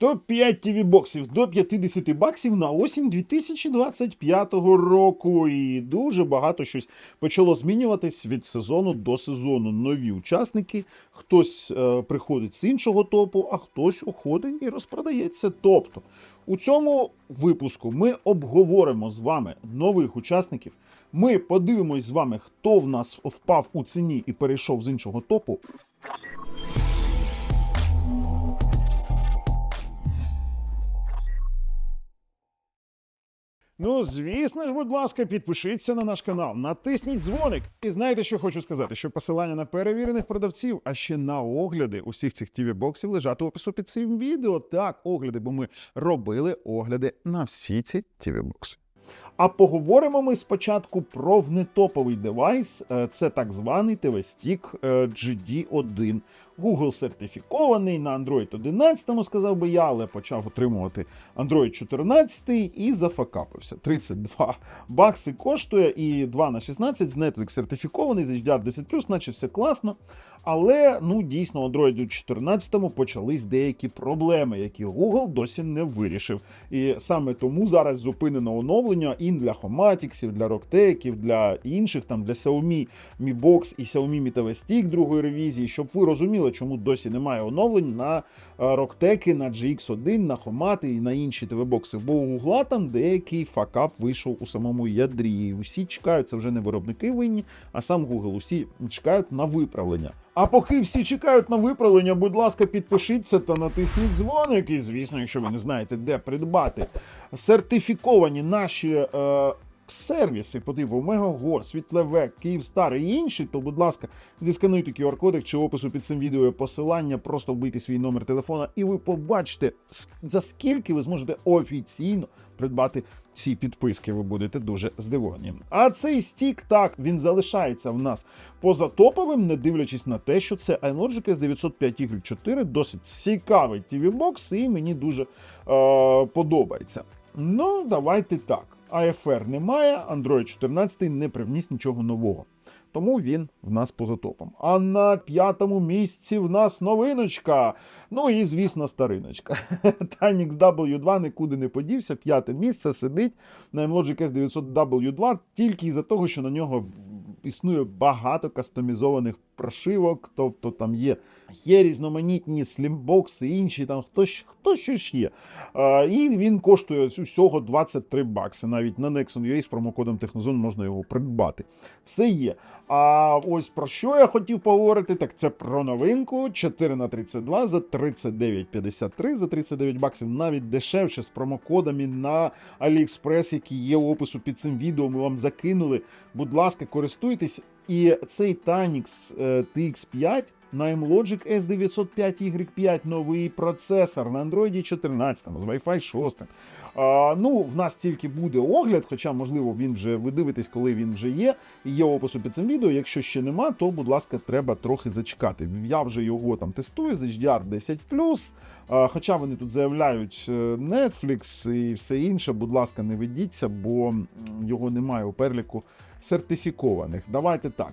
Топ-5 TV боксів до 50 баксів на осінь 2025 року. І дуже багато щось почало змінюватись від сезону до сезону. Нові учасники, хтось е, приходить з іншого топу, а хтось уходить і розпродається. Тобто, у цьому випуску ми обговоримо з вами нових учасників. Ми подивимось з вами, хто в нас впав у ціні і перейшов з іншого топу. Ну, звісно ж, будь ласка, підпишіться на наш канал, натисніть дзвоник. І знаєте, що хочу сказати? Що посилання на перевірених продавців, а ще на огляди усіх цих тіві боксів лежать у опису під цим відео. Так, огляди, бо ми робили огляди на всі ці тіві бокси. А поговоримо ми спочатку про внетоповий девайс. Е, Це так званий TV-Stick е, GD1. Google сертифікований на Android 11, сказав би я, але почав отримувати Android 14 і зафакапився. 32 бакси коштує і 2 на 16 з Netflix сертифікований, з HDR 10+, наче все класно. Але ну дійсно у Android 14 почались деякі проблеми, які Google досі не вирішив. І саме тому зараз зупинено оновлення і для Homatics, для Rocktech, для інших, там для Xiaomi Mi Box і Xiaomi Mi TV Stick другої ревізії, щоб ви розуміли, чому досі немає оновлень на Rocktech, на GX1, на Homati і на інші ТВ-бокси. Бо у Google там деякий факап вийшов у самому ядрі. І Усі чекають, це вже не виробники винні, а сам Google. Усі чекають на виправлення. А поки всі чекають на виправлення, будь ласка, підпишіться та натисніть дзвоник. І, звісно, якщо ви не знаєте, де придбати сертифіковані наші. Е, Сервіси по типу Мегагор, Світлевек, Київстар і інші, то, будь ласка, зіскануйте QR-кодик чи опису під цим відео посилання, просто вбийте свій номер телефона, і ви побачите, за скільки ви зможете офіційно придбати ці підписки. Ви будете дуже здивовані. А цей стік, так, він залишається в нас позатоповим, не дивлячись на те, що це iLogic S905 y 4 досить цікавий tv бокс і мені дуже е, подобається. Ну, давайте так. AFR немає, Android 14 не привніс нічого нового. Тому він в нас поза топом. А на п'ятому місці в нас новиночка. Ну і, звісно, стариночка. Tynix W2 нікуди не подівся. П'яте місце сидить на Logic S900 W2 тільки із-за того, що на нього існує багато кастомізованих прошивок. Тобто там є, є різноманітні слімбокси, інші там хто, хто що ж є. А, і він коштує усього 23 бакси. Навіть на Nexon UA з промокодом Технозон можна його придбати. Все є. А ось про що я хотів поговорити, так це про новинку 4 на 32 за 39,53 за 39 баксів, навіть дешевше з промокодами на AliExpress, які є в опису під цим відео. Ми вам закинули. Будь ласка, користуйтесь. І цей е, TX5 на M-Logic S905Y5 новий процесор на Android 14 з Wi-Fi 6. А, ну, в нас тільки буде огляд, хоча, можливо, він вже ви дивитесь, коли він вже є. Є опису під цим відео. Якщо ще нема, то, будь ласка, треба трохи зачекати. Я вже його там тестую з HDR 10 а, Хоча вони тут заявляють е, Netflix і все інше, будь ласка, не ведіться, бо його немає у переліку сертифікованих. Давайте так.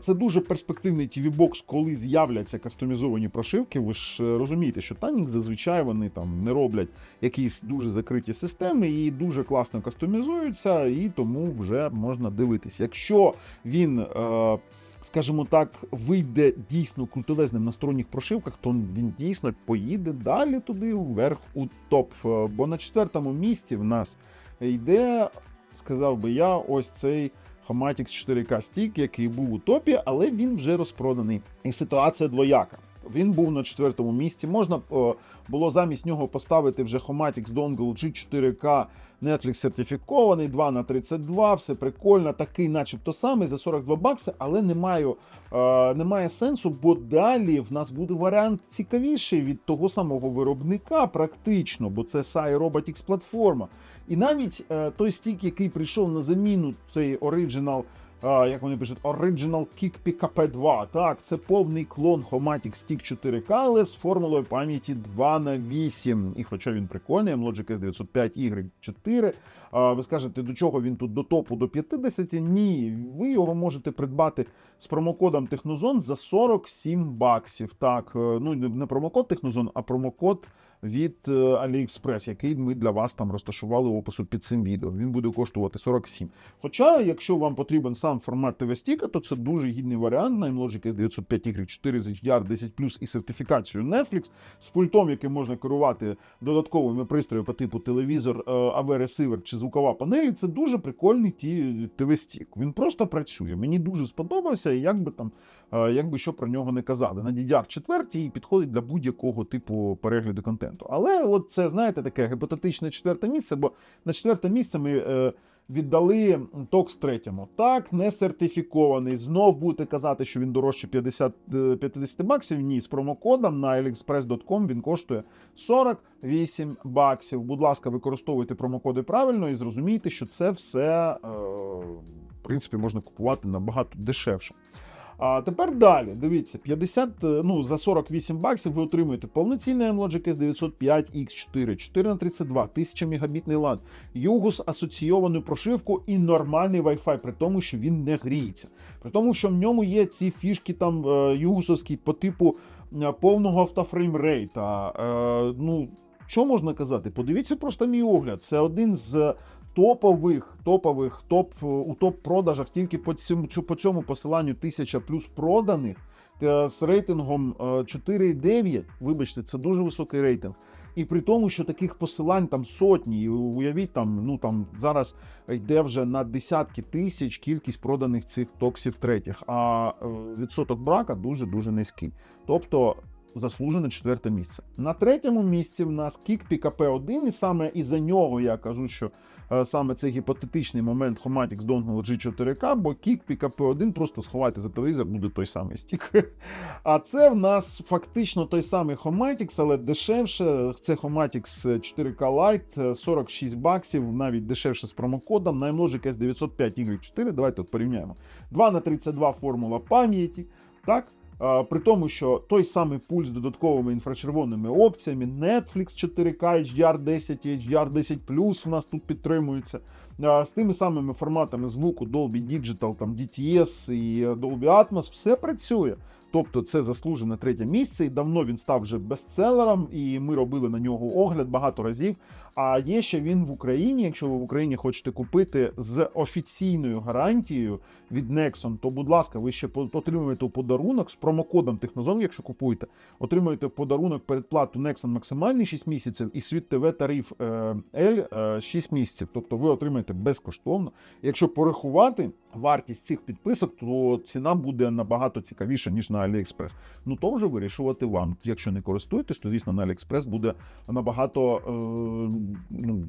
Це дуже перспективний TV-бокс, коли з'являться кастомізовані прошивки. Ви ж е, розумієте, що Tanix зазвичай вони там не роблять якісь дуже закриті системи і дуже класно кастомізуються, і тому вже можна дивитися. Якщо він. Е, Скажімо так, вийде дійсно крутелезним на сторонніх прошивках, то він дійсно поїде далі туди, вверх у топ. Е, Бо на четвертому місці в нас йде, сказав би я, ось цей Homatics 4K стік, який був у топі, але він вже розпроданий. І ситуація двояка. Він був на четвертому місці. Можна було замість нього поставити вже Homatics Dongle G4K Netflix сертифікований, 2 на 32, все прикольно, такий, начебто самий за 42 бакси, але немає, е, немає сенсу, бо далі в нас буде варіант цікавіший від того самого виробника, практично, бо це SAI Robotics платформа. І навіть е, той стік, який прийшов на заміну, цей а, як вони пишуть, Original Kick PKP 2. Так, це повний клон Homatic Stick 4K, але з формулою пам'яті 2 на 8. І хоча він прикольний, Logic S905Y4. Ви скажете, до чого він тут до топу до 50? Ні, ви його можете придбати з промокодом Технозон за 47 баксів. Так, е, ну не промокод Технозон, а промокод від е, AliExpress, який ми для вас там розташували в опису під цим відео. Він буде коштувати 47. Хоча, якщо вам потрібен сам формат TV стіка, то це дуже гідний варіант. Nine Logic S905Y 4 з HDR 10 і сертифікацією Netflix з пультом, яким можна керувати додатковими пристроями по типу телевізор, е, AV-ресивер чи звукова панель. Це дуже прикольний TV стік. Він просто працює. Мені дуже сподобався, і як би там, е, як би що про нього не казали. На DDR4 підходить для будь-якого типу перегляду контенту. Але от це, знаєте, таке гіпотетичне четверте місце, бо на четверте місце ми. Е, Віддали токс третьому. Так, не сертифікований. Знов будете казати, що він дорожче 50, е, 50 баксів. Ні, з промокодом на aliexpress.com він коштує 48 баксів. Будь ласка, використовуйте промокоди правильно і зрозумійте, що це все е, в принципі можна купувати набагато дешевше. А тепер далі. Дивіться, 50, е, ну, за 48 баксів ви отримуєте повноцінний Logic S905X4, 4 на 32 1000 мегабітний LAN, Югу з асоційованою прошивку і нормальний Wi-Fi, при тому, що він не гріється. При тому, що в ньому є ці фішки там е, югусовські по типу е, повного автофреймрейта. Ну, що можна казати? Подивіться просто мій огляд. Це один з топових, топових, топ у топ-продажах тільки по цьому, по цьому посиланню 1000 плюс проданих е, з рейтингом е, 4,9. Вибачте, це дуже високий рейтинг. І при тому, що таких посилань там сотні, і уявіть, там ну там зараз йде вже на десятки тисяч кількість проданих цих токсів третіх, а е, відсоток брака дуже дуже низький. Тобто заслужене четверте місце. На третьому місці в нас Kik PKP 1 і саме із-за нього я кажу, що е, саме цей гіпотетичний момент Homatix Dongle G4K, бо Kik PKP 1 просто сховайте за телевізор, буде той самий стік. А це в нас фактично той самий Homatix, але дешевше. Це Homatix 4K Lite, 46 баксів, навіть дешевше з промокодом. На Logic S905Y4. Давайте от порівняємо. 2 на 32 формула пам'яті. Так, При тому, що той самий пульт з додатковими інфрачервоними опціями, Netflix 4K, HDR 10 і HDR 10 в нас тут підтримуються. А, З тими самими форматами звуку Dolby Digital, там DTS і Dolby Atmos, все працює. Тобто це заслужене третє місце, і давно він став вже бестселером, і ми робили на нього огляд багато разів. А є ще він в Україні. Якщо ви в Україні хочете купити з офіційною гарантією від Nexon, то будь ласка, ви ще отримуєте подарунок з промокодом Технозон, якщо купуєте, отримуєте подарунок передплату Nexon максимальний 6 місяців і світ ТВ тариф е, L е, 6 місяців. Тобто ви отримаєте безкоштовно. Якщо порахувати вартість цих підписок, то ціна буде набагато цікавіша, ніж на AliExpress. Ну то вже вирішувати вам. Якщо не користуєтесь, то звісно на AliExpress буде набагато. Е, ну,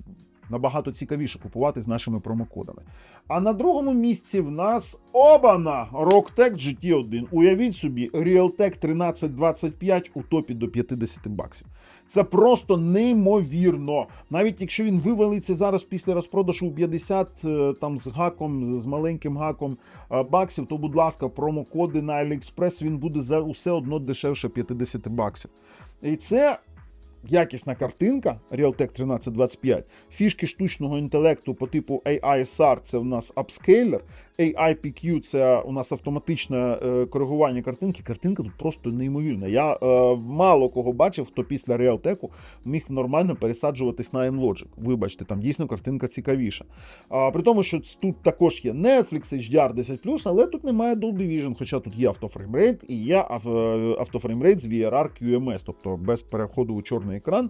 Набагато цікавіше купувати з нашими промокодами. А на другому місці в нас обана Rocktech GT1. Уявіть собі, Realtek 1325 у топі до 50 баксів. Це просто неймовірно. Навіть якщо він вивалиться зараз після розпродажу в 50 е, там з гаком, з маленьким гаком е, баксів, то, будь ласка, промокоди на AliExpress він буде за все одно дешевше 50 баксів. І це якісна картинка Realtek 1325, фішки штучного інтелекту по типу AI-SAR, це у нас апскейлер, AIPQ це у нас автоматичне е, коригування картинки. Картинка тут просто неймовірна. Я е, мало кого бачив, хто після Realtek міг нормально пересаджуватись на M-Logic. Вибачте, там дійсно картинка цікавіша. А, при тому, що тут також є Netflix, HDR 10 але тут немає Dolby Vision, хоча тут є автофреймрейт і є е, автофреймрейт з VRR QMS, тобто без переходу у чорний екран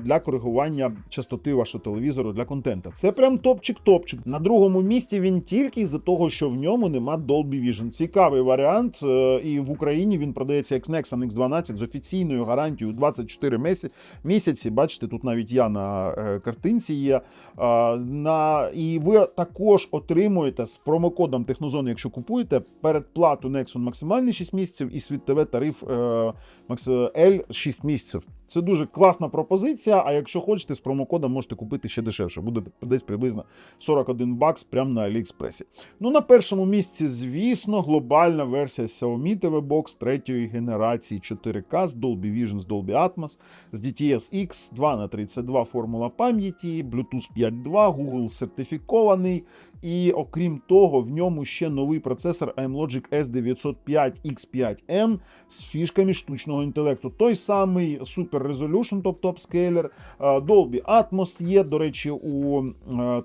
для коригування частоти вашого телевізору для контента. Це прям топчик-топчик. На другому місці він тільки із-за того, що в ньому нема Dolby Vision. Цікавий варіант, е, і в Україні він продається як Nexon X12 з офіційною гарантією 24 месі- місяці. Бачите, тут навіть я на е, картинці є. На, і ви також отримуєте з промокодом Технозон, якщо купуєте, передплату Nexon максимальний 6 місяців і світ ТВ тариф е, L 6 місяців. Це дуже класна пропозиція. А якщо хочете, з промокодом можете купити ще дешевше. Буде десь приблизно 41 бакс прямо на Аліекспресі. Ну на першому місці, звісно, глобальна версія Xiaomi TV Box третьої генерації 4K з Dolby Vision, з Dolby Atmos, з DTS X 2 на 32 формула пам'яті, Bluetooth 5.2, Google сертифікований. І окрім того, в ньому ще новий процесор iMlogic S905X5M з фішками штучного інтелекту. Той самий Super Resolution, тобто апскейлер, е, Dolby Atmos є. До речі, у е,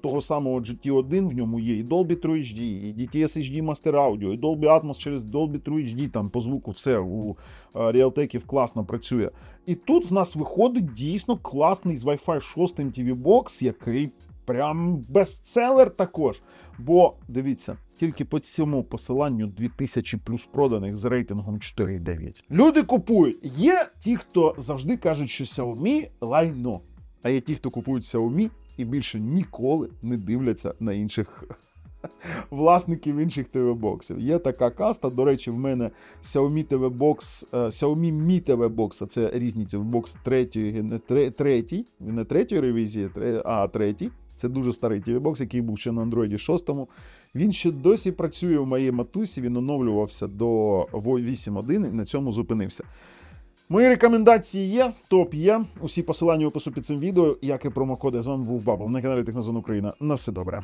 того самого GT1 в ньому є і Dolby True HD, і DTS HD Master Audio, і Dolby Atmos через Dolby True HD. Там по звуку все у е, Realtek класно працює. І тут в нас виходить дійсно класний з Wi-Fi 6 TV Box, який прям бестселер також. Бо дивіться, тільки по цьому посиланню 2000 плюс проданих з рейтингом 4,9. Люди купують. Є ті, хто завжди кажуть, що Xiaomi лайно. А є ті, хто купують Xiaomi і більше ніколи не дивляться на інших власників інших ТВ-боксів. Є така каста. До речі, в мене Xiaomi TV Box, е, Xiaomi Mi TV Box, а це різні TV-бокс третьої, не третій, не третьої ревізії, а третій. Це дуже старий TV-бокс, який був ще на Android 6. Він ще досі працює в моїй матусі, він оновлювався до 8.1 і на цьому зупинився. Мої рекомендації є, топ є. Усі посилання в опису під цим відео, як і промокоди. З вами був Бабл на каналі Технозон Україна. На все добре.